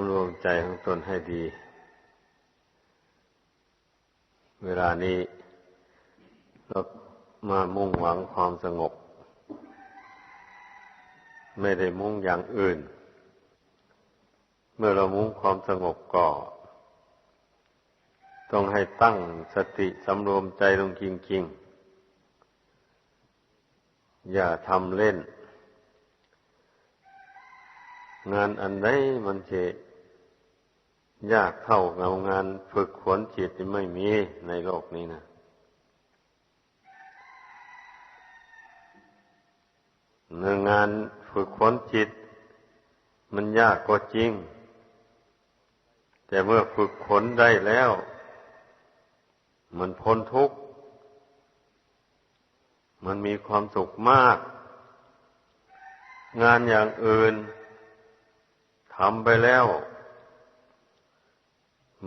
ำรวมใจของตนให้ดี เวลานี้เรามามุ่งหวังความสงบ ไม่ได้มุ่งอย่างอื่น เมื่อเรามุ่งความสงบก็ต้องให้ตั้งสติสำรวมใจลงจริงๆ อย่าทำเล่น งานอันใดมันจะยากเท่ากับงานฝึกขวนจิตไม่มีในโลกนี้นะเนื้องานฝึกขวนจิต มันยากก็จริง แต่เมื่อฝึกขนได้แล้ว มันพ้นทุกข์ มันมีความสุขมาก งานอย่างอื่น ทำไปแล้ว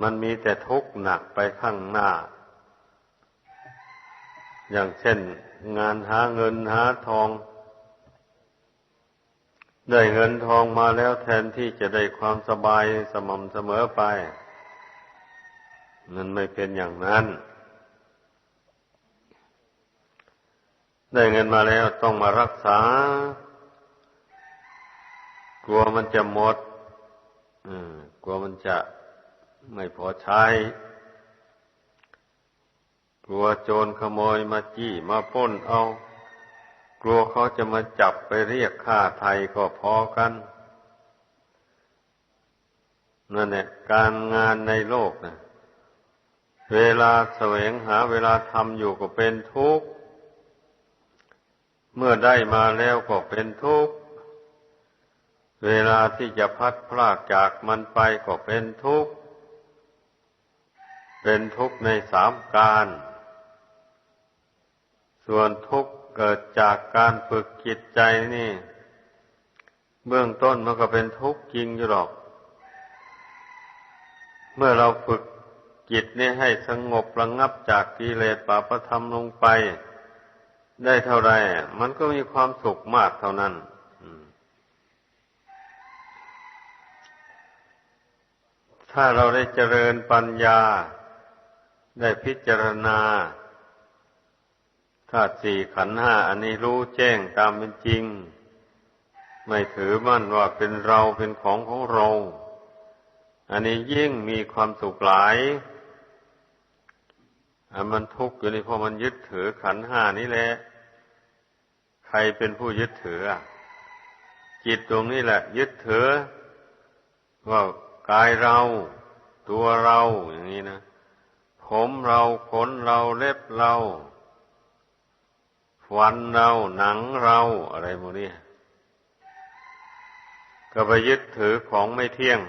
มันมีแต่ทุกข์หนักไปข้างหน้า อย่างเช่น งานหาเงินหาทอง ได้เงินทองมาแล้วแทนที่จะได้ความสบายสม่ำเสมอไป มันไม่เป็นอย่างนั้นได้เงินมาแล้วต้องมารักษา กลัวมันจะหมด กลัวมันจะไม่พอใช้ กลัวโจรขโมยมาจี้มาป้นเอา กลัวเขาจะมาจับไปเรียกค่าไทยก็พอกันนั่นแหละการงานในโลกนะเวลาแสวงหาเวลาทำอยู่ก็เป็นทุกข์ เมื่อได้มาแล้วก็เป็นทุกข์ เวลาที่จะพัดพลากจากมันไปก็เป็นทุกข์ เป็นทุกข์ในสามการ ส่วนทุกข์เกิดจากการฝึกจิตใจนี่ เบื้องต้นมันก็เป็นทุกข์จริงอยู่หรอก เมื่อเราฝึกจิตนี่ให้สงบระงงับจากกิเลสปาประธรรมลงไป ได้เท่าไรมันก็มีความสุขมากเท่านั้น ถ้าเราได้เจริญปัญญา ได้พิจารณาธาตุสี่ขันห้าอันนี้รู้แจ้งตามเป็นจริง ไม่ถือมั่นว่าเป็นเราเป็นของของเรา อันนี้ยิ่งมีความสุขหลายอันมันทุกข์อยู่นี่เพราะมันยึดถือขันห้านี่แหละ ใครเป็นผู้ยึดถือจิตตรงนี้แหละ ยึดถือว่า กายเรา ตัวเราอย่างนี้นะ ผมเราขนเราเล็บเราฟันเราหนังเราอะไรโมนี่ก็ไปยึดถือของไม่เที่ยง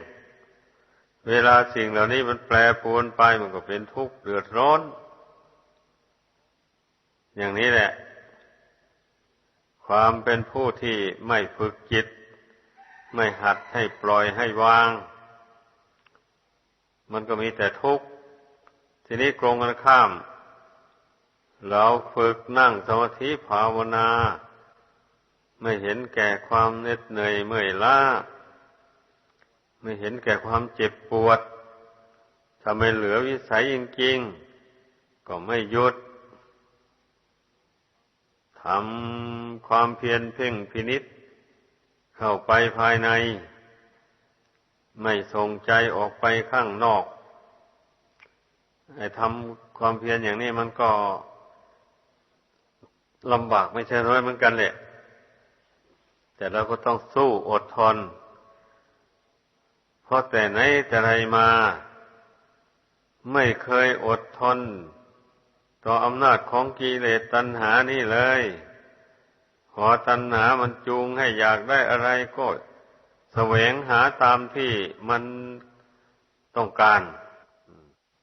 เวลาสิ่งเหล่านี้มันแปรปรวนไปมันก็เป็นทุกข์เดือดร้อน อย่างนี้แหละ ความเป็นผู้ที่ไม่ฝึกจิต ไม่หัดให้ปล่อยให้วาง มันก็มีแต่ทุกข์ทีนี้กรงกันข้าม เราฝึกนั่งสมาธิภาวนา ไม่เห็นแก่ความเหน็ดเหนื่อยเมื่อยล้า ไม่เห็นแก่ความเจ็บปวดถ้าไม่เหลือวิสัยจริงๆ ก็ไม่หยุดทำความเพียรเพ่งพินิษเข้าไปภายใน ไม่ส่งใจออกไปข้างนอกไอ้ทำความเพียรอย่างนี้มันก็ลำบากไม่ใช่น้อยเหมือนกันแหละ แต่เราก็ต้องสู้อดทน เพราะแต่ไหนแต่ไรมา ไม่เคยอดทน ต่ออำนาจของกิเลสตัณหานี่เลย ขอตัณหามันจูงให้อยากได้อะไรก็ แสวงหาตามที่มันต้องการ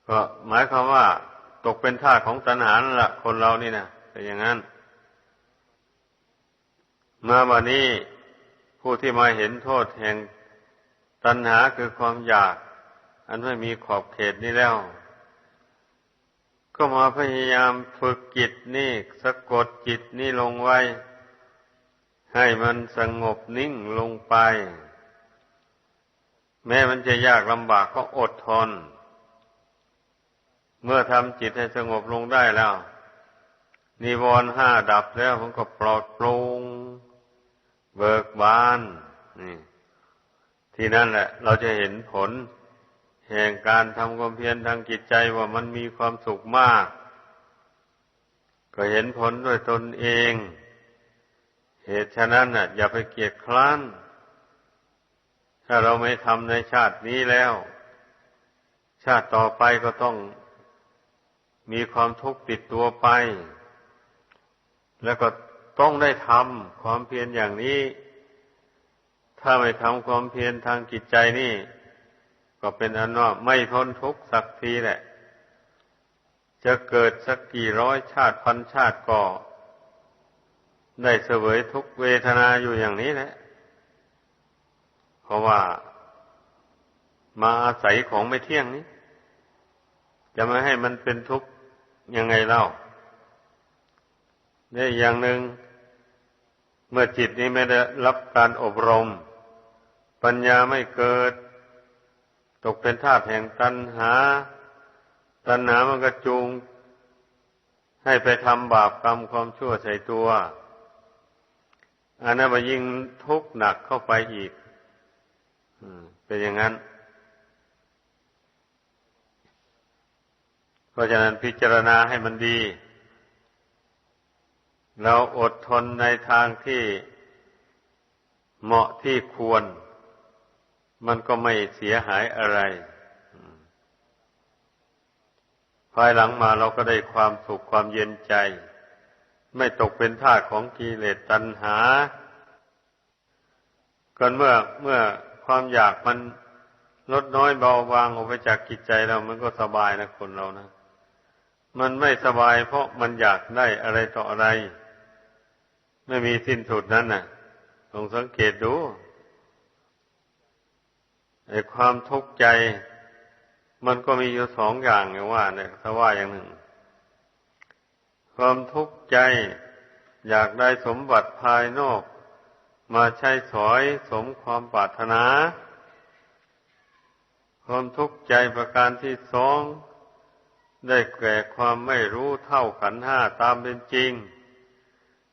ก็หมายความว่า ตกเป็นทาสของตัณหาละคนเรานี่นะเป็นอย่างนั้น มาวันนี้ผู้ที่มาเห็นโทษแห่งตัณหาคือความอยาก อันไม่มีขอบเขตนี้แล้ว ก็มาพยายามฝึกจิตนี่สะกดจิตนี่ลงไว้ ให้มันสงบนิ่งลงไป แม้มันจะยากลำบากก็อดทน เมื่อทำจิตให้สงบลงได้แล้ว นิวรณ์ห้าดับแล้วมันก็ปลอดโปร่งเบิกบานนี่ที่นั่นแหละ เราจะเห็นผล แห่งการทำความเพียรทางจิตใจว่ามันมีความสุขมาก ก็เห็นผลด้วยตนเอง เหตุฉะนั้นน่ะ อย่าไปเกียดคร้าน ถ้าเราไม่ทำในชาตินี้แล้ว ชาติต่อไปก็ต้องมีความทุกข์ติดตัวไป แล้วก็ต้องได้ทำความเพียรอย่างนี้ ถ้าไม่ทำความเพียรทางจิตใจนี่ ก็เป็นอันว่าไม่พ้นทุกข์สักทีแหละ จะเกิดสักกี่ร้อยชาติพันชาติก็ได้เสวยทุกเวทนาอยู่อย่างนี้แหละ ราะว่ามาอาศัยของไม่เที่ยงนี้ จะไม่ให้มันเป็นทุกข์ยังไงเล่าเนี่ยอย่างหนึ่งเมื่อจิตนี้ไม่ได้รับการอบรม ปัญญาไม่เกิด ตกเป็นทาสแห่งตัณหา ตัณหามันก็จูง ให้ไปทำบาปกรรมความชั่วใส่ตัว อันนั้นมายิ่งทุกข์หนักเข้าไปอีก เป็นอย่างนั้น เพราะฉะนั้นพิจารณาให้มันดี เราอดทนในทางที่เหมาะที่ควร มันก็ไม่เสียหายอะไร ภายหลังมาเราก็ได้ความสุขความเย็นใจ ไม่ตกเป็นทาสของกิเลสตัณหาก่อนเมื่อเมื่อ ความอยากมันลดน้อยเบาบางออกไปจากกิจใจเรา มันก็สบายนะคนเรานะ มันไม่สบายเพราะมันอยากได้อะไรต่ออะไร ไม่มีสิ้นสุดนั้นน่ะลองสังเกตดูไอ้ความทุกข์ใจ มันก็มีอยู่สองอย่างอย่างว่า เนี่ยถ้าว่าอย่างหนึ่ง ความทุกข์ใจ อยากได้สมบัติภายนอก มาใช้สอยสมความปรารถนา ความทุกข์ใจประการที่สอง ได้แก่ความไม่รู้เท่าขันห้าตามเป็นจริง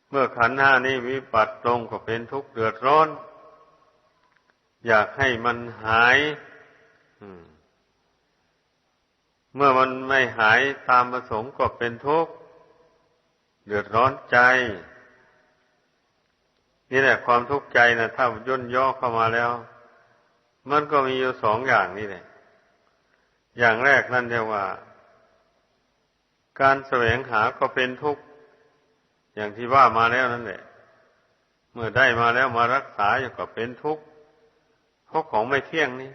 เมื่อขันห้านี้วิปัสสลงก็เป็นทุกข์เดือดร้อน อยากให้มันหายเมื่อมันไม่หายตามประสงค์ก็เป็นทุกข์เดือดร้อนใจ นี่แหละความทุกข์ใจนะถ้าย่นย่อเข้ามาแล้ว มันก็มีอยู่สองอย่างนี่แหละ อย่างแรกนั่นเรียกว่า การแสวงหาก็เป็นทุกข์อย่างที่ว่ามาแล้วนั่นแหละ เมื่อได้มาแล้วมารักษาอยู่ก็เป็นทุกข์เพราะของไม่เที่ยงนี่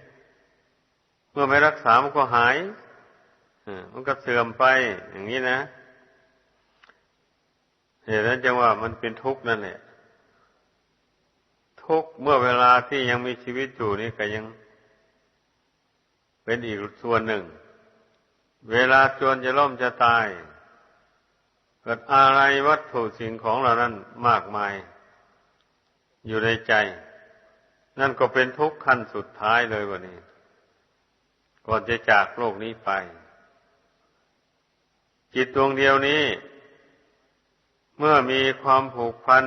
เมื่อไม่รักษามันก็หายมันก็เสื่อมไปอย่างนี้นะเหตุนั้นจึงว่ามันเป็นทุกข์นั่นแหละ ทุกเมื่อเวลาที่ยังมีชีวิตอยู่นี่ก็ยังเป็นอีกส่วนหนึ่ง เวลาจวนจะล่มจะตาย เกิดอะไรวัตถุสิ่งของเหล่านั้นมากมาย อยู่ในใจ นั่นก็เป็นทุกข์ขั้นสุดท้ายเลยวันนี้ ก่อนจะจากโลกนี้ไป จิตดวงเดียวนี้ เมื่อมีความผูกพัน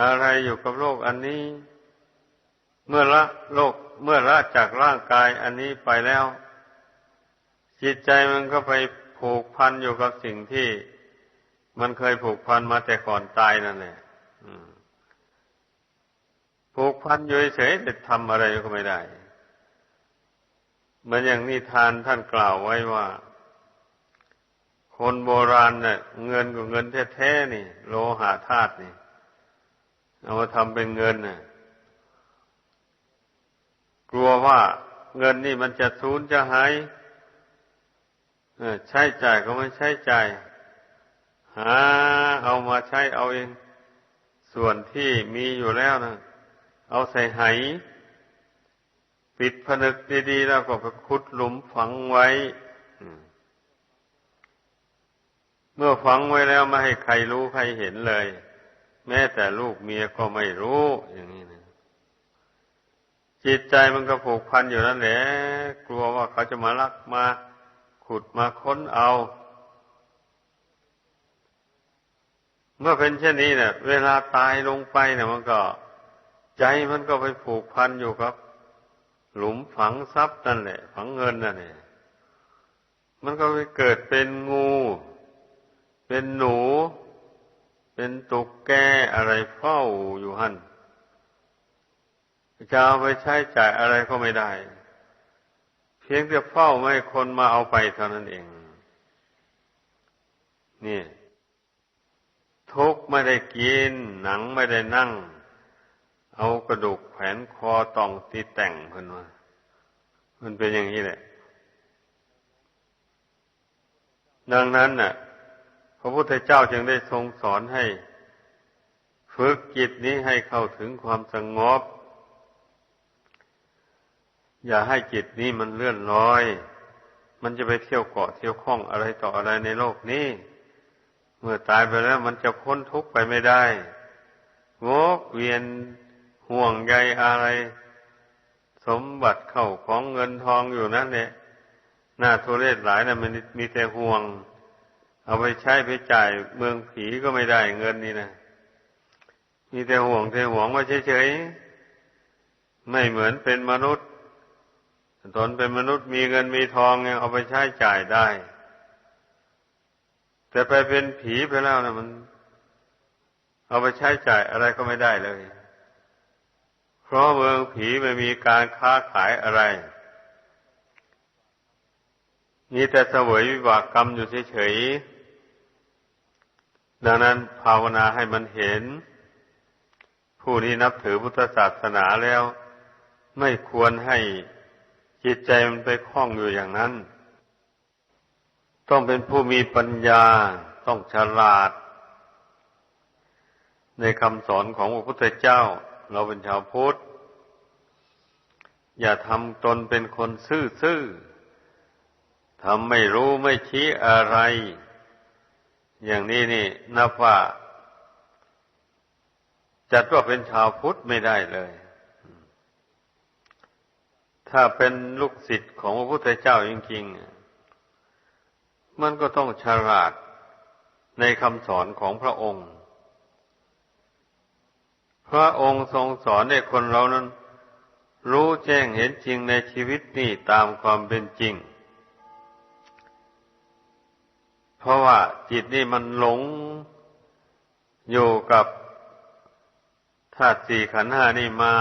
อะไรอยู่กับโลกอันนี้ เมื่อละโลกเมื่อละจากร่างกายอันนี้ไปแล้ว จิตใจมันก็ไปผูกพันอยู่กับสิ่งที่ มันเคยผูกพันมาแต่ก่อนตายนั่นแหละผูกพันอยู่เฉยแต่ทำอะไรก็ไม่ได้เหมือนอย่างนิทานท่านกล่าวไว้ว่า คนโบราณเนี่ยเงินกับเงินแท้ๆนี่ โลหะธาตุนี่ เอามาทำเป็นเงินน่ะกลัวว่าเงินนี่มันจะสูญจะหายใช้จ่ายก็ไม่ใช้จ่ายหาเอามาใช้เอาเอง ส่วนที่มีอยู่แล้วนะเอาใส่ไหปิดผนึกดีๆแล้วก็ไปขุดหลุมฝังไว้ เมื่อฝังไว้แล้วไม่ให้ใครรู้ใครเห็นเลย แม้แต่ลูกเมียก็ไม่รู้ อย่างนี้นะจิตใจมันก็ผูกพันอยู่นั่นแหละกลัวว่าเขาจะมาลักมาขุดมาค้นเอา เมื่อเป็นเช่นนี้เนี่ย เวลาตายลงไปเนี่ยมันก็ ใจมันก็ไปผูกพันอยู่ครับ หลุมฝังทรัพย์นั่นแหละ ฝังเงินนั่นแหละมันก็ไปเกิดเป็นงู เป็นหนู เป็นตุกแกอะไรเฝ้าอยู่หันจะเอาไปใช้จ่ายอะไรก็ไม่ได้ เพียงแต่เฝ้าไม่คนมาเอาไปเท่านั้นเอง นี่ ทุกไม่ได้กิน หนังไม่ได้นั่ง เอากระดูกแขวนคอตองตีแต่งเพิ่นว่ามันเป็นอย่างนี้แหละ ดังนั้นน่ะ ระพุทธเจ้าจึงได้ทรงสอนให้ ฝึกจิตนี้ให้เข้าถึงความสงบ อย่าให้จิตนี้มันเลื่อนลอย มันจะไปเที่ยวเกาะเที่ยวคล้องอะไรต่ออะไรในโลกนี้ เมื่อตายไปแล้วมันจะพ้นทุกข์ไปไม่ได้วกเวียนห่วงใยอะไร สมบัติเข้าของเงินทองอยู่นั่นเนี่ยหน้าทุเรศหลายนะมันมีแต่ห่วง เอาไปใช้ไปจ่ายเมืองผีก็ไม่ได้เงินนี่นะมีแต่ห่วงแต่ห่วงว่าเฉยๆไม่เหมือนเป็นมนุษย์ตนเป็นมนุษย์มีเงินมีทองยังเอาไปใช้จ่ายได้ แต่ไปเป็นผีไปแล้วนะมัน เอาไปใช้จ่ายอะไรก็ไม่ได้เลย เพราะเมืองผีไม่มีการค้าขายอะไรมีแต่เสวยวิบากกรรมอยู่เฉยๆ ดังนั้นภาวนาให้มันเห็น ผู้ที่นับถือพุทธศาสนาแล้ว ไม่ควรให้จิตใจมันไปคล้องอยู่อย่างนั้น ต้องเป็นผู้มีปัญญาต้องฉลาด ในคำสอนของพระพุทธเจ้า เราเป็นชาวพุทธ อย่าทำตนเป็นคนซื่อๆทำไม่รู้ไม่ชี้อะไร อย่างนี้นี่ นับว่าจัดว่าเป็นชาวพุทธไม่ได้เลย ถ้าเป็นลูกศิษย์ของพระพุทธเจ้าจริงๆ มันก็ต้องฉลาดในคำสอนของพระองค์ พระองค์ทรงสอนให้คนเรานั้น รู้แจ้งเห็นจริงในชีวิตนี่ตามความเป็นจริง ราะว่าจิตนี่มันหลงอยู่กับธาตุสี่ขันธ์ห้านี่มา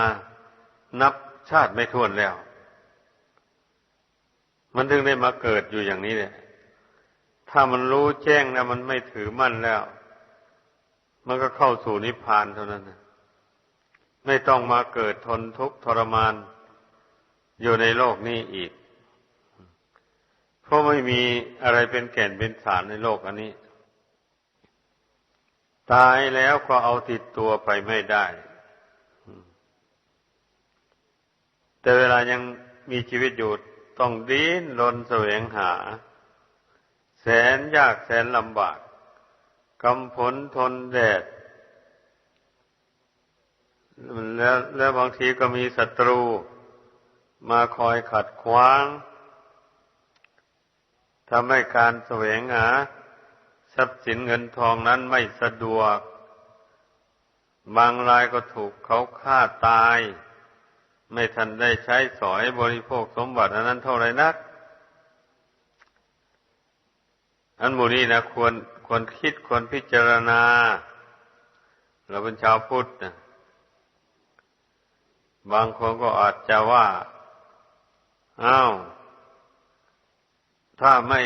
นับชาติไม่ท้วนแล้ว มันถึงได้มาเกิดอยู่อย่างนี้เนี่ย ถ้ามันรู้แจ้งแล้วมันไม่ถือมั่นแล้ว มันก็เข้าสู่นิพพานเท่านั้นนะไม่ต้องมาเกิดทนทุกข์ทรมาน อยู่ในโลกนี้อีก เพราะไม่มีอะไรเป็นแก่นเป็นสารในโลกอันนี้ ตายแล้วก็เอาติดตัวไปไม่ได้ แต่เวลายังมีชีวิตอยู่ต้องดิ้นรนแสวงหา แสนยากแสนลำบากกำผลทนแดด แล้วแล้วบางทีก็มีศัตรู มาคอยขัดขวาง ทำให้การแสวงหาทรัพย์สินเงินทองนั้นไม่สะดวก บางรายก็ถูกเขาฆ่าตาย ไม่ทันได้ใช้สอยบริโภคสมบัติอันนั้นเท่าไรนัก อันมูนี้นะควรควรคิดควรพิจารณา เราเป็นชาวพุทธนะบางคนก็อาจจะว่า อ้าว ถ้าไม่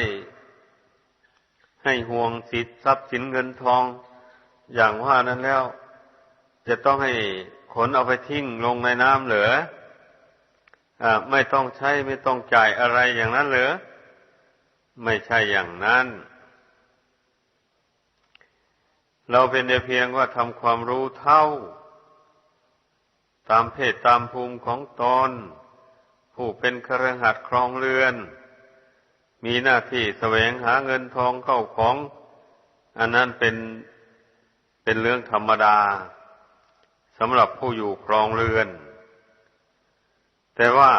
ให้ห่วงสิทธิทรัพย์สินเงินทอง อย่างว่านั้นแล้ว จะต้องให้ขนเอาไปทิ้งลงในน้ำเหลืออไม่ต้องใช้ไม่ต้องจ่ายอะไรอย่างนั้นเหรอไม่ใช่อย่างนั้น เราเป็นเพียงว่าทำความรู้เท่า ตามเพศตามภูมิของตนผู้เป็นครหัดครองเรือน มีหน้าที่แสวงหาเงินทองเข้าของ อันนั้นเป็นเป็นเรื่องธรรมดาสำหรับผู้อยู่ครองเรือน แต่ว่า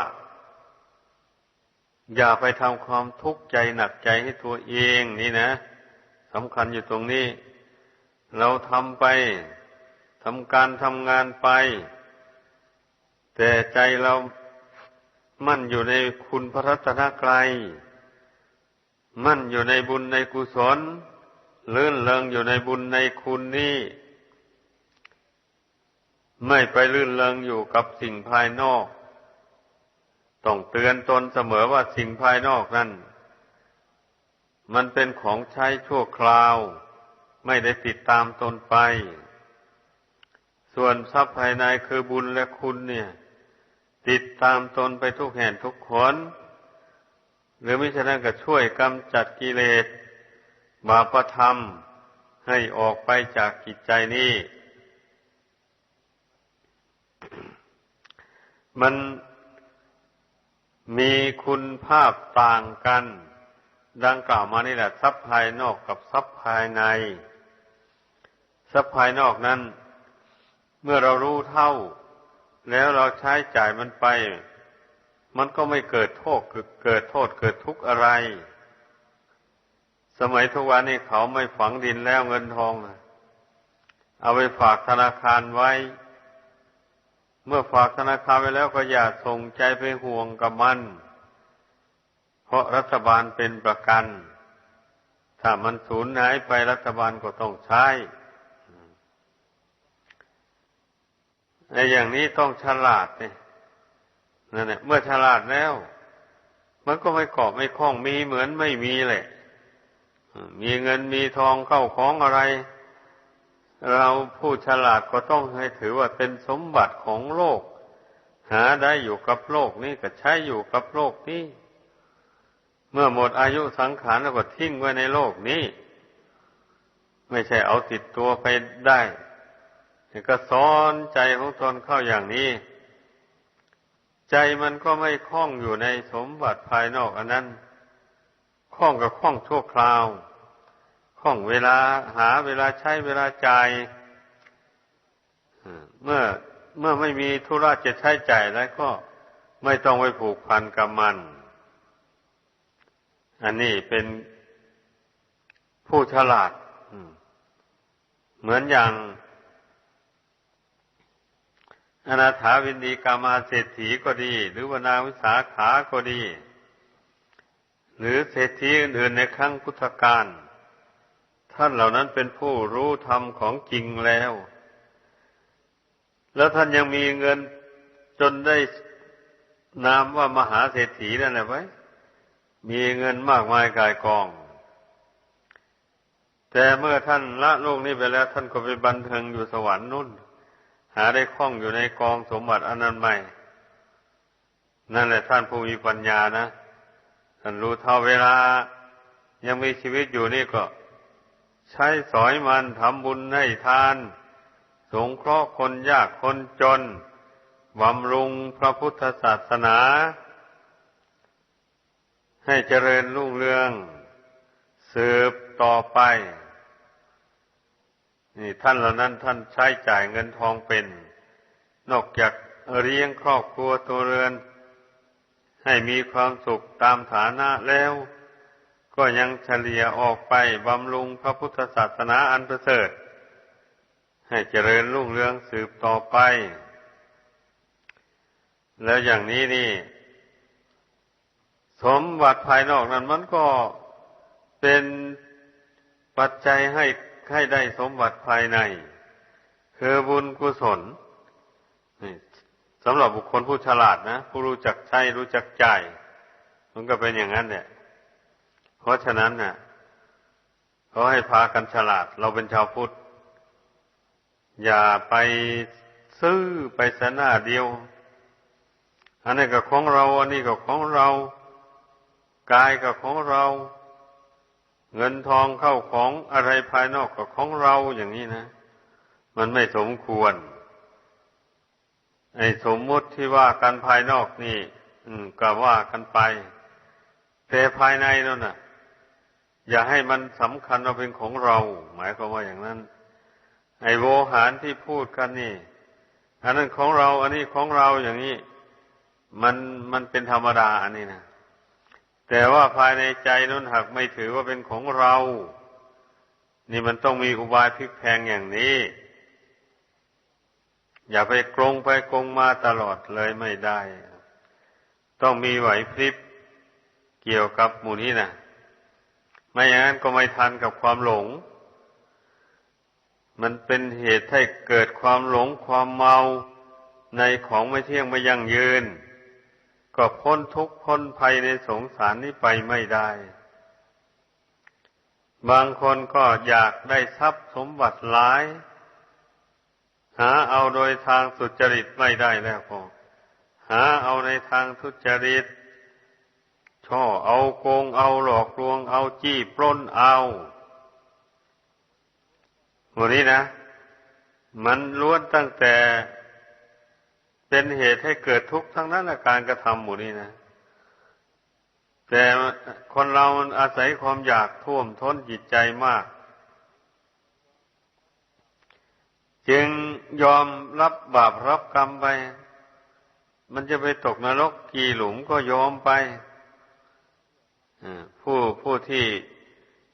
อย่าไปทำความทุกข์ใจหนักใจให้ตัวเองนี่นะสำคัญอยู่ตรงนี้ เราทำไปทำการทำงานไป แต่ใจเรามั่นอยู่ในคุณพระรัตนกรัย มั่นอยู่ในบุญในกุศลลื่นเลิงอยู่ในบุญในคุณนี้ ไม่ไปลื่นเลิงอยู่กับสิ่งภายนอก ต้องเตือนตนเสมอว่าสิ่งภายนอกนั้นมันเป็นของใช้ชั่วคราว ไม่ได้ติดตามตนไป ส่วนทรัพย์ภายในคือบุญและคุณเนี่ย ติดตามตนไปทุกแห่งทุกคน หรือไม่ฉะนั้นก็ช่วยกำจัดกิเลสบาปธรรมให้ออกไปจากกิจใจนี้ มันมีคุณภาพต่างกัน ดังกล่าวมานี่แหละทรัพย์ภายนอกกับทรัพย์ภายในทรัพย์ภายนอกนั้น เมื่อเรารู้เท่า แล้วเราใช้จ่ายมันไป มันก็ไม่เกิดโทษเกิดโทษเกิดทุกข์อะไร สมัยทุกวันนี้เขาไม่ฝังดินแล้วเงินทองเอาไปฝากธนาคารไว้ เมื่อฝากธนาคารไว้แล้วก็อย่าส่งใจไปห่วงกับมัน เพราะรัฐบาลเป็นประกัน ถ้ามันสูญหายไปรัฐบาลก็ต้องใช้ในอย่างนี้ต้องฉลาดเนี่ย นั่นแหละเมื่อฉลาดแล้ว มันก็ไม่เกาะไม่คล้องมีเหมือนไม่มีแหละมีเงินมีทองเข้าของอะไร เราผู้ฉลาดก็ต้องให้ถือว่าเป็นสมบัติของโลก หาได้อยู่กับโลกนี้ก็ใช้อยู่กับโลกนี้เมื่อหมดอายุสังขารแล้วก็ทิ้งไว้ในโลกนี้ ไม่ใช่เอาติดตัวไปได้ก็สอนใจของตนเข้าอย่างนี้ ใจมันก็ไม่คล้องอยู่ในสมบัติภายนอกอันนั้นคล้องกับคล้องชั่วคราวคล้องเวลาหาเวลาใช้เวลาจ่ายเมื่อเมื่อไม่มีธุระจะใช้จ่ายแล้วก็ไม่ต้องไปผูกพันกับมัน อันนี้เป็นผู้ฉลาดเหมือนอย่าง อนาถาวินดีกามาเศรษฐีก็ดี หรือวนาวิสาขาก็ดี หรือเศรษฐีอื่นๆในครั้งพุทธกาลท่านเหล่านั้นเป็นผู้รู้ธรรมของจริงแล้ว แล้วท่านยังมีเงินจนได้นามว่ามหาเศรษฐีนั่นแหละไว้มีเงินมากมายกายกอง แต่เมื่อท่านละโลกนี้ไปแล้ว ท่านก็ไปบันเทิงอยู่สวรรค์นู่น หาได้คล้องอยู่ในกองสมบัติอันนั้นไม่ นั่นแหละท่านผู้มีปัญญานะท่านรู้เท่าเวลา ยังมีชีวิตอยู่นี่ก็ ใช้สอยมันทำบุญให้ทาน สงเคราะห์คนยากคนจนบำรุงพระพุทธศาสนา ให้เจริญรุ่งเรือง สืบต่อไป นี่ท่านเหล่านั้นท่านใช้จ่ายเงินทองเป็น นอกจากเลี้ยงครอบครัวตัวเรือน ให้มีความสุขตามฐานะแล้ว ก็ยังเฉลี่ยออกไปบำรุงพระพุทธศาสนาอันประเสริฐ ให้เจริญรุ่งเรืองสืบต่อไป แล้วอย่างนี้นี่ สมบัติภายนอกนั้นมันก็เป็นปัจจัยให้ ให้ได้สมบัติภายใน คือบุญกุศลสำหรับบุคคลผู้ฉลาดนะ ผู้รู้จักใช้รู้จักจ่ายมันก็เป็นอย่างนั้นเนี่ยเพราะฉะนั้นเนี่ยเขาให้พากันฉลาด เราเป็นชาวพุทธ อย่าไปซื้อไปสนาเดียว อันนี้ก็ของเรา อันนี้ก็ของเรา กายก็ของเรา เงินทองเข้าของอะไรภายนอกกับของเราอย่างนี้นะ มันไม่สมควร ไอ้สมมุติที่ว่ากันภายนอกนี่ อืมก็ว่ากันไป แต่ภายในนั่นน่ะ อย่าให้มันสำคัญว่าเป็นของเรา หมายความว่าอย่างนั้น ไอ้โวหารที่พูดกันนี่ อันนั้นของเรา อันนี้ของเราอย่างนี้ มันมันเป็นธรรมดาอันนี้นะ แต่ว่าภายในใจนั้นหากไม่ถือว่าเป็นของเรา นี่มันต้องมีอุบายพลิกแพงอย่างนี้ อย่าไปกรงไปกรงมาตลอดเลยไม่ได้ ต้องมีไหวพริบเกี่ยวกับหมู่นี้นะไม่อย่างนั้นก็ไม่ทันกับความหลง มันเป็นเหตุให้เกิดความหลงความเมาในของไม่เที่ยงไม่ยั่งยืน ก็พ้นทุกข์พ้นภัยในสงสารนี้ไปไม่ได้ บางคนก็อยากได้ทรัพย์สมบัติหลาย หาเอาโดยทางสุจริตไม่ได้แล้วพอหาเอาในทางทุจริต ช่อเอาโกงเอาหลอกลวงเอาจี้ปล้นเอาหมดนี้นะ มันล้วนตั้งแต่ เป็นเหตุให้เกิดทุกข์ทั้งนั้นอาการกระทำหมู่นี้นะ แต่คนเรามันอาศัยความอยากท่วมท้นจิตใจมาก จึงยอมรับบาปรับกรรมไป มันจะไปตกนรกกี่หลุมก็ยอมไปผู้ผู้ที่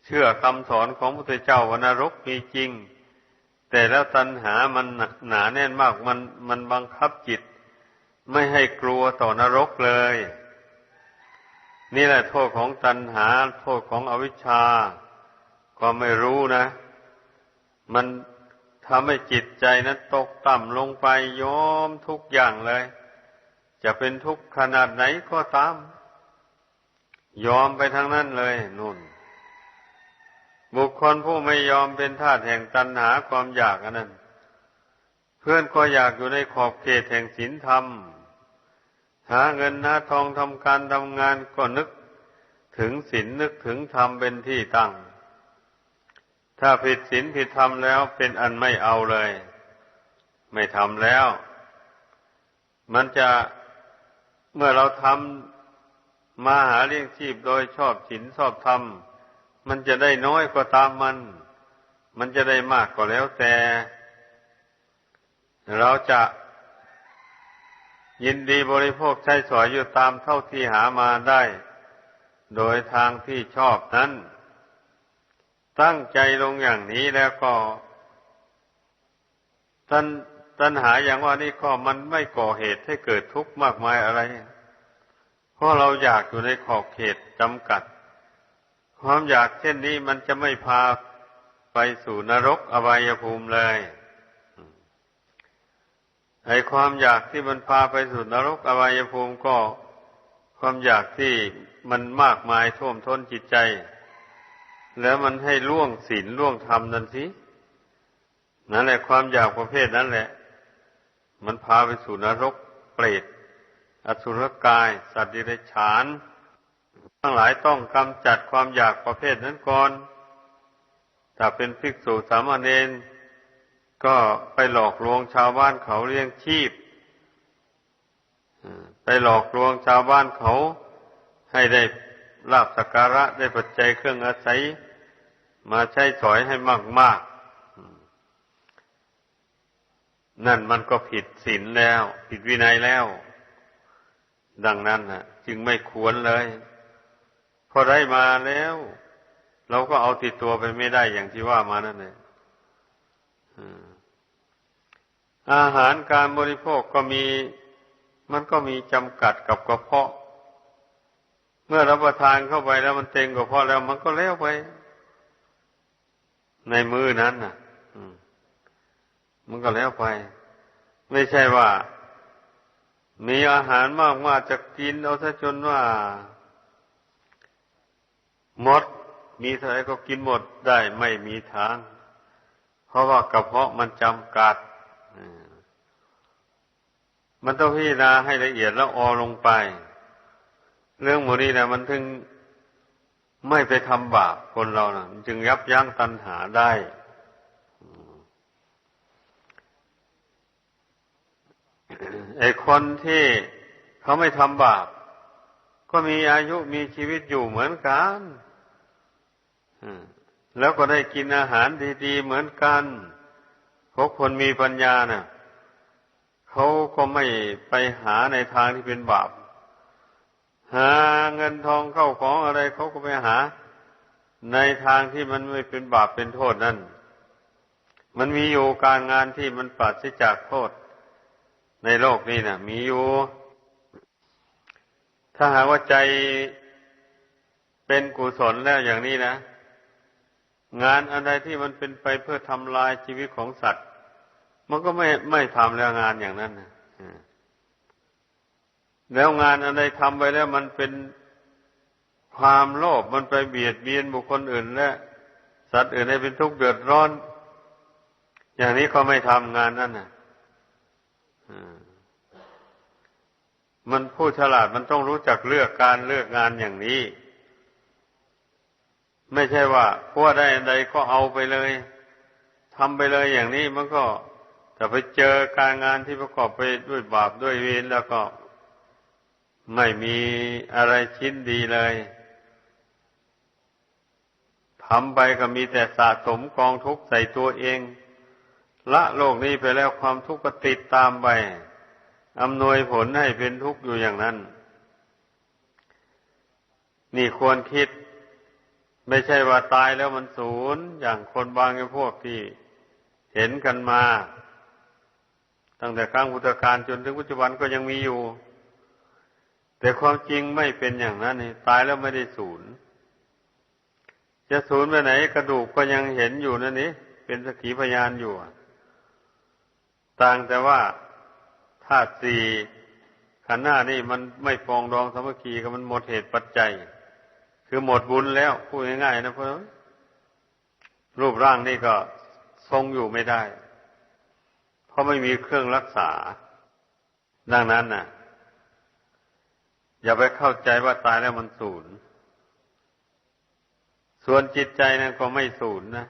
เชื่อคำสอนของพระพุทธเจ้าว่านรกมีจริง แต่แล้วตัณหามันหนาแน่นมากมันมันบังคับจิต ไม่ให้กลัวต่อนรกเลย นี่แหละโทษของตัณหา โทษของอวิชชา ก็ไม่รู้นะ มันทำให้จิตใจนั้นตกต่ำลงไปยอมทุกอย่างเลย จะเป็นทุกข์ขนาดไหนก็ตาม ยอมไปทางนั้นเลยนุ่น บุคคลผู้ไม่ยอมเป็นทาสแห่งตัณหาความอยากอันนั้น เพื่อนก็อยากอยู่ในขอบเขตแห่งศีลธรรม หาเงินหาทองทำการทำงานก็นึกถึงศีลนึกถึงธรรมเป็นที่ตั้ง ถ้าผิดศีลผิดธรรมแล้วเป็นอันไม่เอาเลย ไม่ทำแล้ว มันจะเมื่อเราทำมาหาเลี้ยงชีพโดยชอบศีลชอบธรรม มันจะได้น้อยก็ตามมัน มันจะได้มากก็แล้วแต่ เราจะยินดีบริโภคใช้สอยอยู่ตามเท่าที่หามาได้ โดยทางที่ชอบนั้น ตั้งใจลงอย่างนี้แล้วก็ตันตัณหาอย่างว่านี่ก็มันไม่ก่อเหตุให้เกิดทุกข์มากมายอะไร เพราะเราอยากอยู่ในขอบเขตจำกัด ความอยากเช่นนี้มันจะไม่พาไปสู่นรกอบายภูมิเลยไอความอยากที่มันพาไปสู่นรกอบายภูมิก็ ความอยากที่มันมากมายท่วมท้นจิตใจ แล้วมันให้ล่วงศีลล่วงธรรมนั่นสินั่นแหละความอยากประเภทนั้นแหละ มันพาไปสู่นรกเปรตอสุรกาย สัตว์ดิเรกชาน ทั้งหลายต้องกำจัดความอยากประเภทนั้นก่อน ถ้าเป็นภิกษุสามเณรก็ไปหลอกลวงชาวบ้านเขาเลี้ยงชีพ ไปหลอกลวงชาวบ้านเขา ให้ได้ลาบสักการะได้ปัจจัยเครื่องอาศัย มาใช้สอยให้มากมากนั่นมันก็ผิดศีลแล้ว ผิดวินัยแล้ว ดังนั้นนะจึงไม่ควรเลย อได้มาแล้ว เราก็เอาติดตัวไปไม่ได้อย่างที่ว่ามานั่นเองอาหารการบริโภคก็มี มันก็มีจำกัดกับกระเพาะ เมื่อรับประทานเข้าไปแล้วมันเต็งกระเพาะแล้วมันก็แล้วไป ในมือนั้นน่ะมันก็แล้วไป ไม่ใช่ว่า มีอาหารมากมาจะกินเอาซะจนว่า มดมีเท่าไรก็กินหมดได้ไม่มีทาง เพราะว่ากระเพาะมันจำกัดมันต้องพิจารณาให้ละเอียดแล้วออลงไป เรื่องหมดนี้นะมันถึงไม่ไปทำบาปคนเรานะจึงยับยั้งตัณหาได้ไอ้คนที่เขาไม่ทำบาป ก็มีอายุมีชีวิตอยู่เหมือนกัน แล้วก็ได้กินอาหารดีๆเหมือนกันพวกคนมีปัญญาเนะ่ะเขาก็ไม่ไปหาในทางที่เป็นบาป หาเงินทองเข้าของอะไรเขาก็ไปหา ในทางที่มันไม่เป็นบาปเป็นโทษนั่น มันมีอยู่การงานที่มันปราศจากโทษ ในโลกนี้นะมีอยู่ ถ้าหากว่าใจเป็นกุศลแล้วอย่างนี้นะ งานอะไรที่มันเป็นไปเพื่อทำลายชีวิตของสัตว์ มันก็ไม่ไม่ทำแล้วงานอย่างนั้นนะแล้วงานอะไรทำไปแล้วมันเป็นความโลภมันไปเบียดเบียนบุคคลอื่น และ สัตว์อื่นให้เป็นทุกข์เดือดร้อน อย่างนี้ก็ไม่ทำงานนั่นนะมันผู้ฉลาดมันต้องรู้จักเลือกการเลือกงานอย่างนี้ ไม่ใช่ว่าพัวได้ใดก็เอาไปเลยทำไปเลยอย่างนี้มันก็แต่ไปเจอการงานที่ประกอบไปด้วยบาปด้วยเวรแล้วก็ไม่มีอะไรชิ้นดีเลยทำไปก็มีแต่สะสมกองทุกข์ใส่ตัวเอง ละโลกนี้ไปแล้วความทุกข์ก็ติดตามไปอำนวยผลให้เป็นทุกข์อยู่อย่างนั้น นี่ควรคิด ไม่ใช่ว่าตายแล้วมันศูนย์อย่างคนบางพวกที่เห็นกันมา ตั้งแต่ครั้งพุทธกาลจนถึงปัจจุบันก็ยังมีอยู่ แต่ความจริงไม่เป็นอย่างนั้นนี่ตายแล้วไม่ได้ศูนย์จะศูนย์ไปไหน กระดูกก็ยังเห็นอยู่นั่นนี่เป็นสกีพยานอยู่ ต่างแต่ว่าธาตุสี่ขันธ์หน้านี่มันไม่ฟองดองสามัคคีก็มันหมดเหตุปัจจัย คือหมดบุญแล้วพูดง่ายๆนะเพื่อนรูปร่างนี่ก็ทรงอยู่ไม่ได้ เพราะไม่มีเครื่องรักษา ดังนั้นน่ะ อย่าไปเข้าใจว่าตายแล้วมันสูญส่วนจิตใจนั้นก็ไม่สูญนะ